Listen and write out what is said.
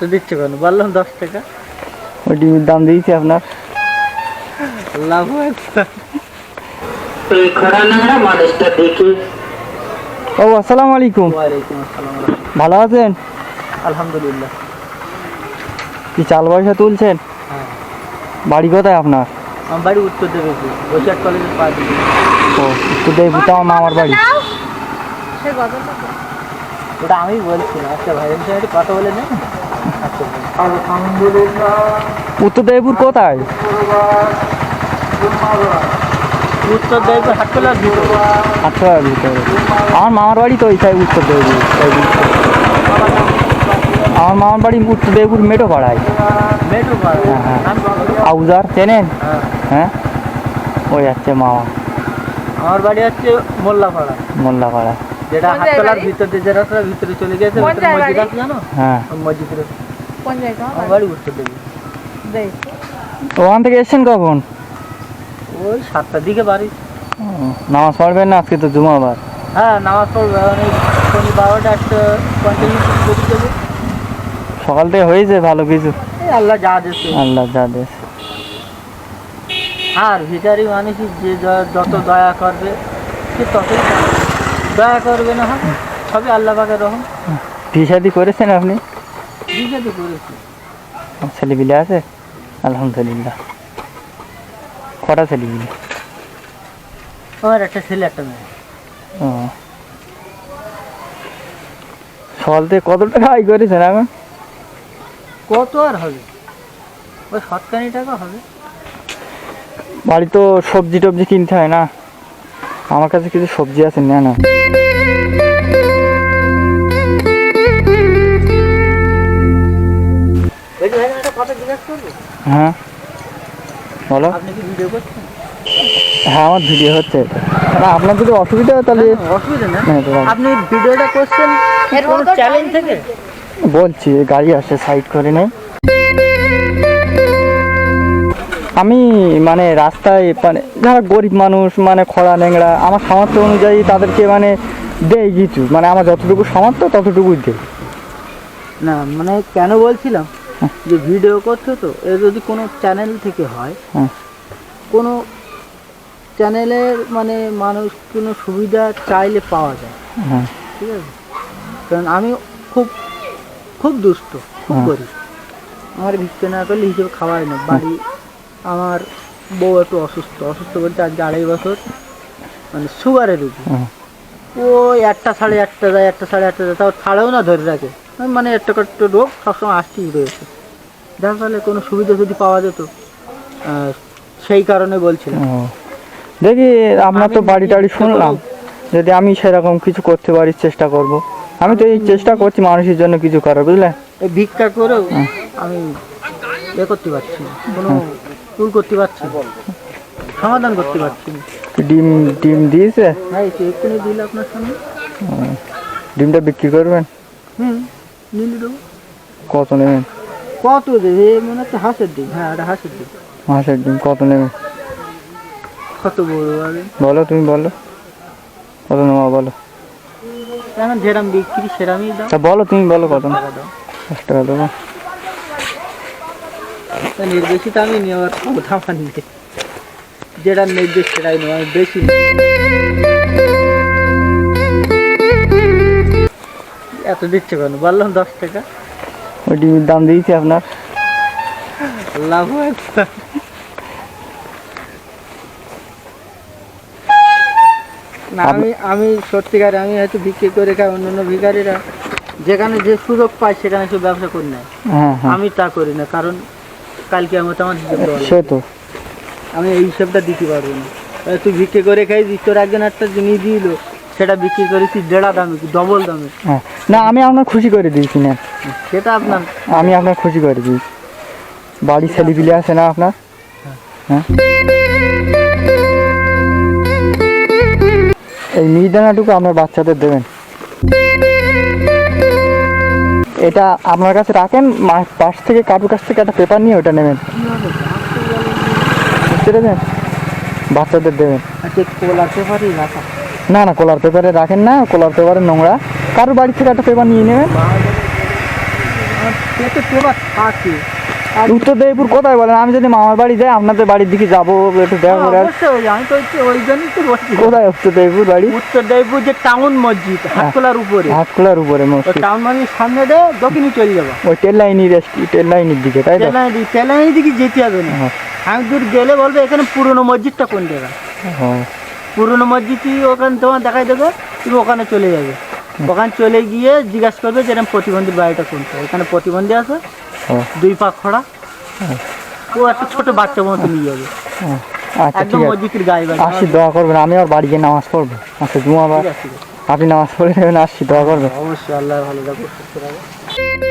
এত দিচ্ছে কেন? বললাম দশ টাকা। ওই ডিমের দাম দিয়েছি আপনার। লাভ হয়েছে এই খরা নোংরা মানুষটা দেখে। ও আসসালামু আলাইকুম। ওয়ালাইকুম আসসালাম ভালো আছেন? আলহামদুলিল্লাহ। কি চাল পয়সা তুলছেন? হ্যাঁ। বাড়ি কোথায় আপনার? আমার বাড়ি উত্তর দেবে বৈশাখ কলেজের পা দিকে ও একটু দেখব তো আমার মামার বাড়ি। ওটা আমি বলছি না আচ্ছা ভাইয়ের সঙ্গে একটু কথা বলে আচ্ছা উত্তর দেবপুর কোথায়? উত্তর দেবে হাটকলার ভিতরে। ভিতরে। আমার মামার বাড়ি তো ওই সাইড উত্তর দেবপুর। আমার মামার বাড়ি উত্তর দেবপুর মেটো পাড়ায় হ্যাঁ, হ্যাঁ। আউজার চেনেন? হ্যাঁ। হ্যাঁ? ওই আছে মামা। আমার বাড়ি হচ্ছে মোল্লাপাড়া। মোল্লাপাড়া। যেটা হাটকলার ভিতর দিয়ে যে রাস্তা ভিতরে চলে গেছে ভিতরে মসজিদ আছে জানো? হ্যাঁ। মসজিদের কোন জায়গা বাড়ি উত্তর দেবে। ওখান থেকে এসছেন কখন? ওই সাতটার দিকে বাড়ি। নামাজ পড়বেন না? আজকে তো জুমাবার। হ্যাঁ নামাজ পড়বে। শনি বারোটা একটা পঞ্চাশ করে দেবে। সকাল থেকে হয়েছে ভালো কিছু? এই আল্লাহ যা দিচ্ছে আল্লাহ যা দেশ আর ভিখারি মানুষই যে য- যত দয়া করবে সে ততই দয়া করবে না হয়। সবই আল্লাহ পাকের রহম। বিয়ে করেছেন আপনি? বিজেপি করেছি। ছেলে বিলে আছে? আলহামদুলিল্লাহ। কটা ছেলে বিলে আমার একটা ছেলে একটা মেয়ে। ও। সকাল থেকে কত টাকা আয় করেছেন এখন? কত আর হবে? ওই সৎকানি টাকা হবে। বাড়ি তো সবজি টবজি কিনতে হয় না। আমার কাছে কিছু সবজি আছে না না। হ্যাঁ। বলো। আপনি কি ভিডিও করছেন? হ্যাঁ আমার ভিডিও হচ্ছে। না আপনার যদি অসুবিধা হয় তাহলে হ্যাঁ, অসুবিধা না। হ্যাঁ, আপনি ভিডিওটা করছেন কোন চ্যালেঞ্জ থেকে? বলছি গাড়ি আসে সাইড করে নেই। আমি মানে রাস্তায় মানে যারা গরিব মানুষ মানে খরা নেংড়া আমার সামর্থ্য অনুযায়ী তাদেরকে মানে দেই কিছু। মানে আমার যতটুকু সামর্থ্য ততটুকুই দেই। না মানে কেন বলছিলাম? যে ভিডিও করছ তো এ যদি কোনো চ্যানেল থেকে হয়। কোনো চ্যানেলের মানে মানুষ কোনো সুবিধা চাইলে পাওয়া যায়। হ্যাঁ ঠিক আছে? কারণ আমি খুব খুব দুষ্ট খুব। গরিব। আমার ভিক্ষে না করলে হিসেবে খাওয়াই না। বাড়ি আমার বউ একটু অসুস্থ। অসুস্থ বলতে আজকে আড়াই বছর মানে সুগারের রুগী। ও একটা সাড়ে একটা যায় একটা সাড়ে একটা যায় তাও ছাড়েও না ধরে রাখে। মানে একটা একটা রোগ সবসময় আসতেই রয়েছে। যার ফলে কোনো সুবিধা যদি পাওয়া যেত সেই কারণে বলছিলাম। দেখি আপনার তো বাড়ি টাড়ি শুনলাম। যদি আমি সেরকম কিছু করতে পারি চেষ্টা করব। আমি তো এই চেষ্টা করছি মানুষের জন্য কিছু করার বুঝলেন এই ভিক্ষা করেও আমি এ করতে পারছি না। কোনো টুল করতে পারছি সমাধান করতে পারছি না। ডিম ডিম দিয়েছে? হ্যাঁ দিল আপনার সামনে ডিমটা বিক্রি করবেন? হুম। নিলে দেবো কত নেবেন? কত দেবে মনে হচ্ছে হাঁসের ডিম। হ্যাঁ এটা হাঁসের ডিম। মাসের ডিম কত নেবেন? কত বড় হবে? বলো তুমি বলো। কত নেওয়া বলো। এখন যেরাম বিক্রি সেরামই তা বলো তুমি বলো কত দাও। দশ টাকা দেবো। নির্দেশিত আমি নেওয়ার কথা মানিয়ে যেটা নির্দেশ সেটাই নেওয়া বেশি এত দিচ্ছে কেন বললাম দশ টাকা। ওই ডিমের দাম দিয়েছি আপনার। লাভ হয়েছে আমি আমি সত্যিকার আমি হয়তো বিক্রি করে খাই অন্যান্য ভিখারিরা যেখানে যে সুযোগ পায় সেখানে সে ব্যবসা করি নেয়। হ্যাঁ হ্যাঁ। আমি তা করি না কারণ কালকে আমার তো আমার। সে তো। আমি এই হিসেবটা দিতে পারব না। তুই বিক্রি করে খাই তোর একজন একটা জিনিস দিল। সেটা বিক্রি করেছি দেড়া দামে ডবল দামে। হ্যাঁ। না আমি আপনার খুশি করে দিয়েছি না সেটা আপনার আমি আপনার খুশি করে দিয়েছি। বাড়ি ছেলেপিলে আছে না আপনার? হ্যাঁ। এই মিহিদানাটুকু আপনার বাচ্চাদের দেবেন। এটা আপনার কাছে রাখেন পাশ থেকে কারোর কাছ থেকে একটা পেপার নিয়ে ওটা নেবেন। বুঝতে পেরেছেন? বাচ্চাদের দেবেন। আচ্ছা পেপারই রাখা। না না কলার পেপারে রাখেন না কলার পেপারে নোংরা। কারোর বাড়ি থেকে একটা পেপার নিয়ে নেবেন। উত্তর দেবপুর কোথায় বলেন? আমি যদি মামার বাড়ি যাই আপনাদের বাড়ির দিকে যাব একটু দেখা করে কোথায় উত্তর দেবপুর বাড়ি? উত্তর দেবপুর যে টাউন মসজিদ হাতখোলার উপরে। হাটখোলার উপরে মসজিদ। টাউন মসজিদ সামনে দিয়ে দক্ষিণে চলে যাব। ওই ট্রেন লাইনের ট্রেন লাইনের দিকে তাই তো? তেলানি তেলানি দিকে যেতে হবে না। হ্যাঁ। আমি দূর গেলে বলবে এখানে পুরনো মসজিদটা কোন জায়গা হ্যাঁ পুরনো মসজিদই ওখানে তোমার দেখাই দেবে তুমি ওখানে চলে যাবে। ওখানে চলে গিয়ে জিজ্ঞাসা করবে যে এরকম প্রতিবন্ধীর বাড়িটা কোনটা? এখানে প্রতিবন্ধী আছে হ্যাঁ। দুই পা খড়া। ও একটা ছোট বাচ্চা মতো নিয়ে যাবে। হ্যাঁ। আচ্ছা একদম মসজিদের গায়ে বাড়ি। আসছি দোয়া করবেন আমি আর বাড়ি গিয়ে নামাজ পড়ব। আচ্ছা। আপনি নামাজ পড়ে আসছি দোয়া করবেন। অবশ্যই আল্লাহ ভালো রাখব সুস্থ রাখব